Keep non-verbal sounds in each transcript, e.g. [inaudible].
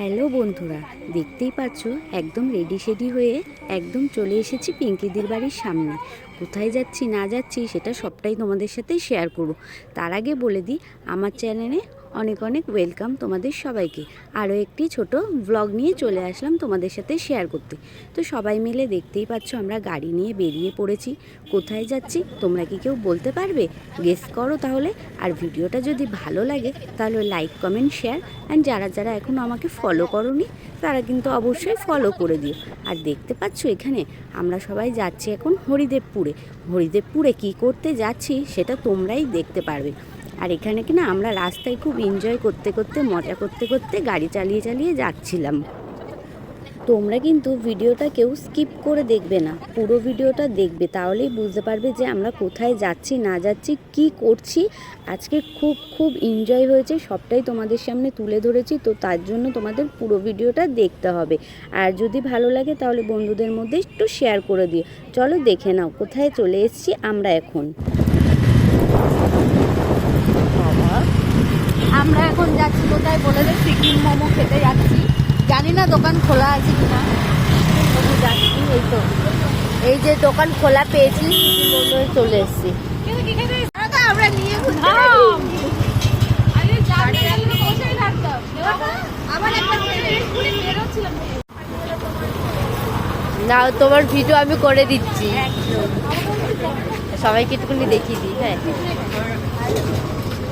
Hello বন্ধুরা, দেখতেই পাচ্ছ, একদম রেডি সেডি হয়ে একদম চলে এসেছি পিঙ্কিদির বাড়ির সামনে। কোথায় যাচ্ছি, না যাচ্ছি, সেটা সবটাই তোমাদের সাথে শেয়ার করব। তার আগে বলে দিই, আমার চ্যানেলে অনেক অনেক ওয়েলকাম তোমাদের সবাইকে। আরও একটি ছোট ব্লগ নিয়ে চলে আসলাম তোমাদের সাথে শেয়ার করতে। তো সবাই মিলে দেখতেই পাচ্ছ আমরা গাড়ি নিয়ে বেরিয়ে পড়েছি। কোথায় যাচ্ছি? তোমরা কি কেউ বলতে পারবে? গেস করো তাহলে। আর ভিডিওটা যদি ভালো লাগে, তাহলে লাইক কমেন্ট শেয়ার অ্যান্ড যারা যারা এখনও আমাকে ফলো করনি, তারা কিন্তু অবশ্যই ফলো করে দিও। আর দেখতে পাচ্ছ এখানে আমরা সবাই যাচ্ছি এখন হরিদেবপুরে। হরিদেবপুরে কি করতে যাচ্ছি, সেটা তোমরাই দেখতে পারবে। আর এখানে কিনা আমরা রাস্তায় খুব এনজয় করতে করতে, মজা করতে করতে গাড়ি চালিয়ে চালিয়ে যাচ্ছিলাম। তোমরা কিন্তু ভিডিওটা কেউ স্কিপ করে দেখবে না, পুরো ভিডিওটা দেখবে। তাহলেই বুঝতে পারবে যে আমরা কোথায় যাচ্ছি, না যাচ্ছি, কি করছি। আজকে খুব খুব এনজয় হয়েছে, সবটাই তোমাদের সামনে তুলে ধরেছি। তো তার জন্য তোমাদের পুরো ভিডিওটা দেখতে হবে। আর যদি ভালো লাগে তাহলে বন্ধুদের মধ্যে একটু শেয়ার করে দিও। চলো দেখে নাও, কোথায় চলে এসেছি আমরা এখন। আমরা এখন যাচ্ছি কোথায় বলে দে? সিকিম মোমো খেতে যাচ্ছি। জানি না দোকান খোলা আছে কিনা তবু যাচ্ছি এই তো। এই যে দোকান খোলা পেয়েছি সিকিম মোমো চলে এসেছি। আমরা নিয়ে না তোমার ভিডিও আমি করে দিচ্ছি। সবাইকে একটুখানি দেখিয়ে দিই হ্যাঁ।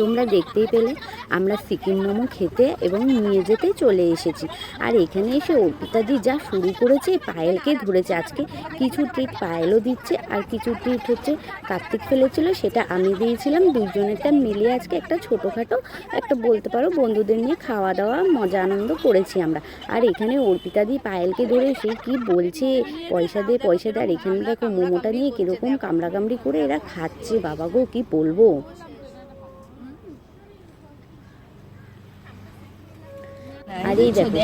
তোমরা দেখতেই পেলে, আমরা সিকিম মোমো খেতে এবং নিয়ে যেতে চলে এসেছি। আর এখানে এসে অর্পিতাদি যা শুরু করেছে, পায়েলকে ধরেছে আজকে। কিছু ট্রিট পায়েলও দিচ্ছে আর কিছু ট্রিট হচ্ছে কার্তিক ফেলেছিল, সেটা আমি দিয়েছিলাম। দুজনেরটা মিলিয়ে আজকে একটা ছোটোখাটো, একটা বলতে পারো বন্ধুদের নিয়ে খাওয়া দাওয়া মজা আনন্দ করেছি আমরা। আর এখানে অর্পিতাদি পায়েলকে ধরে সে কি বলছে, পয়সা দে পয়সা দে, আর এখানে দেখো মোমোটা নিয়ে কীরকম কামড়াকামড়ি করে এরা খাচ্ছে। বাবা গো, কি বলব? আর এই দেখো [laughs]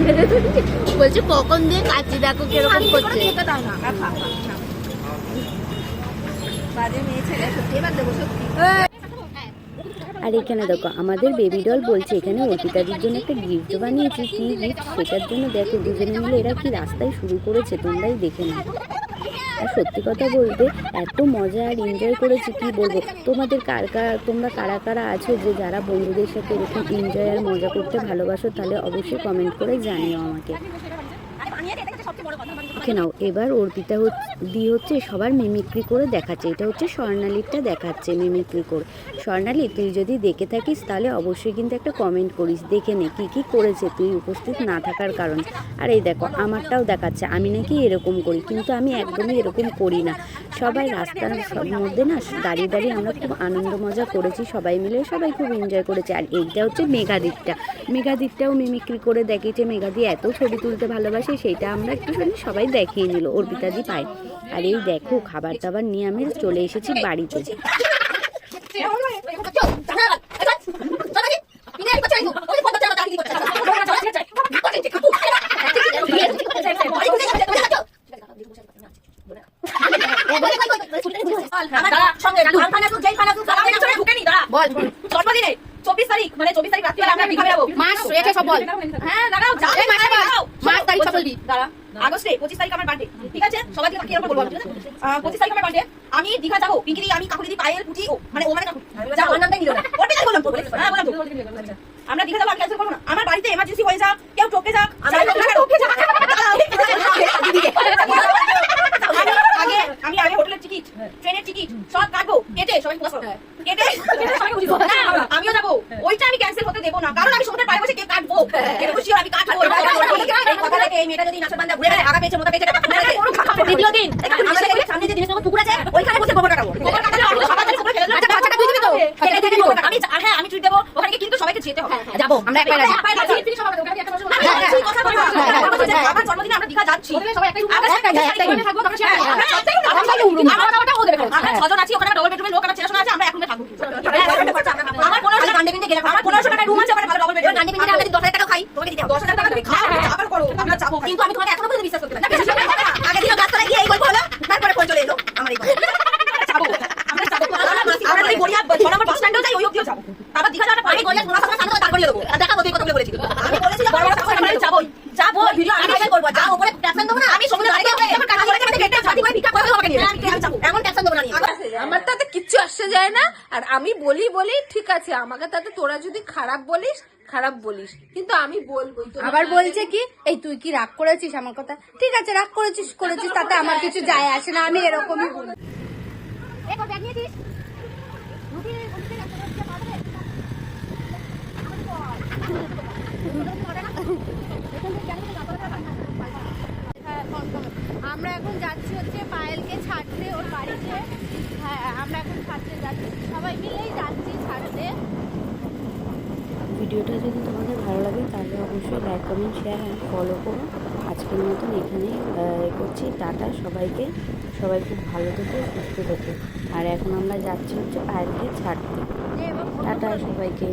[laughs] বলছি কখন দিয়ে কাচ্ছি দেখো কীরকম করছে? আর এখানে দেখো আমাদের বেবি ডল বলছে এখানে অর্পিতাদির জন্য একটা গিফট বানিয়েছি কি গিফট সেটার জন্য দেখো দুজনে মিলে এরা কি রাস্তায় শুরু করেছে তোমরাই দেখে নাও। আর সত্যি কথা বলতে এত মজা আর এনজয় করেছি, কী বলব? তোমাদের কার কার তোমরা কারা কারা আছো যে যারা বন্ধুদের সাথে এরকম এনজয় আর মজা করতে ভালোবাসো, তাহলে অবশ্যই কমেন্ট করে জানিও আমাকে। দেখে নাও, এবার অর্পিতা দি হচ্ছে সবার মিমিক্রি করে দেখাচ্ছে। এটা হচ্ছে স্বর্ণালীরটা দেখাচ্ছে মিমিক্রি করে। স্বর্ণালী, তুই যদি দেখে থাকিস তাহলে অবশ্যই কিন্তু একটা কমেন্ট করিস। দেখে নে কী কী করেছে তুই উপস্থিত না থাকার কারণে। আর এই দেখো, আমারটাও দেখাচ্ছে, আমি নাকি এরকম করি, কিন্তু আমি একদমই এরকম করি না। সবাই রাস্তার মধ্যে না দাঁড়িয়ে দাঁড়িয়ে আমরা খুব আনন্দ মজা করেছি সবাই মিলে সবাই খুব এনজয় করেছে আর এইটা হচ্ছে মেঘাদিকটা মেঘাদিকটাও মিমিক্রি করে দেখিয়েছে মেঘাদি এত ছবি তুলতে ভালোবাসে সেইটা আমরা একটুখানি সবাই দেখিয়ে নিল অর্পিতাদি পায় আর এই দেখো খাবার দাবার নিয়ে আমি চলে এসেছি বাড়িতে আমরা দীঘা বেরাবো মাস রেখে সব বল দাঁড়াও যা- এই মাসে বল। দাঁড়াও। মাস তারিখ সব বলবি। দাঁড়া আগস্টে পঁচিশ তারিখ আমার আমি, দীঘা যাব পিঙ্কি আমি মানে ও মানে আমার। আমরা দীঘা যাব আমার বাড়িতে এমার্জেন্সি হয়ে যাক কেউ টোকে যাক। দিদিকে। আমি আগে আমি আগে হোটেলের টিকিট ট্রেনের টিকিট সব কাটবো কেটে সবাই ফোকাস করো কেটে কেটে সবাইকে বুঝিয়ে দেবো। হ্যাঁ, আমিও যাব ওইটা আমি ক্যান্সেল করতে দেবো না কারণ আমি সমুদ্রের পাড়ে বসে কেক কাটবো খুশি আমি কাটবো এই মেয়েটা যদি নাচের বান্দা ঘুরে বেড়ায় আগা পেয়েছে মোটা পেয়েছে দ্বিতীয় দিন আমাদের সামনে যে জিনিসগুলো পুকুর আছে ওইখানে বসে গোবর কাটাবো গোবর আমরা। আচ্ছা। আমি হ্যাঁ আমি ট্রিট দেবো ওখানে কিন্তু সবাইকে যেতে হবে যাব একবার জন্মদিনে আমরা দীঘা যাচ্ছি আমরা বেডরুম ছজন আছি ওখানে ডবল বেডরুমের লোক আমার চেনাশোনা আছে আমরা এক রুমে থাকব আমার পনেরোশো টাকা গান্ডে গেলে আমার পনেরোশো টাকা রুম আছে ওখানে ভালো ডবল বেডরুম গান্ডে গেলে দশ হাজার টাকা খাই তোমাকে দিতে দশ হাজার টাকা দেবে খাও আবার করো আমরা যাব কিন্তু আমি তোমাকে এখনও পর্যন্ত বিশ্বাস করতে পারি না বিশ্বাস করতে পারি না। আগে দিন গাছতলায় গিয়ে এই গল্প হলো তারপরে ফোন চলে এলো আমার এই যাব আমরা যাব আমরা যদি গড়িয়া ছ নম্বর বাস স্ট্যান্ডেও যাই ওই অব্দিও যাব তারপর দীঘা যাওয়ার পরে গড়িয়া ঘোড়া সামনে তারপর দেবো দেখাবো তুই কতগুলো বলেছিলি আমি বলেছিলাম বড় বড় আমরা যাবোই যাব ভিডিও আমি করব যা উপরে ক্যাপশন দেবো না আমি সমুদ্র ধারে গিয়ে যখন কাজ করে আমাদের গেটে ছাতি করে ভিক্ষা করবে আমাকে নিয়ে আমি যাব এমন ক্যাপশন দেবো না নিয়ে আমার তাতে কিচ্ছু আসে যায় না। আর আমি বলি বলি ঠিক আছে আমাকে তাতে তোরা যদি খারাপ বলিস খারাপ বলিস। কিন্তু আমি বলব আবার বলছে কি এই তুই কি রাগ করেছিস আমার কথা? ঠিক আছে রাগ করেছিস করেছিস তাতে আমার কিছু যায় আসে না আমি এরকমই বলি। আমরা এখন যাচ্ছি হচ্ছে পায়েলকে ছাড়তে ওর বাড়িতে। হ্যাঁ আমরা এখন ছাড়তে যাচ্ছি। সবাই মিলেই যাচ্ছি ছাড়তে। ভিডিওটা যদি তোমাদের ভালো লাগে তাহলে অবশ্যই like comment share and follow করো। আজকের মতন এখানেই করছি। টাটা সবাইকে। সবাই খুব ভালো থেকে সুস্থ থেকে। আর এখন আমরা যাচ্ছি হচ্ছে পায়েলকে ছাড়তে। টাটা সবাইকে।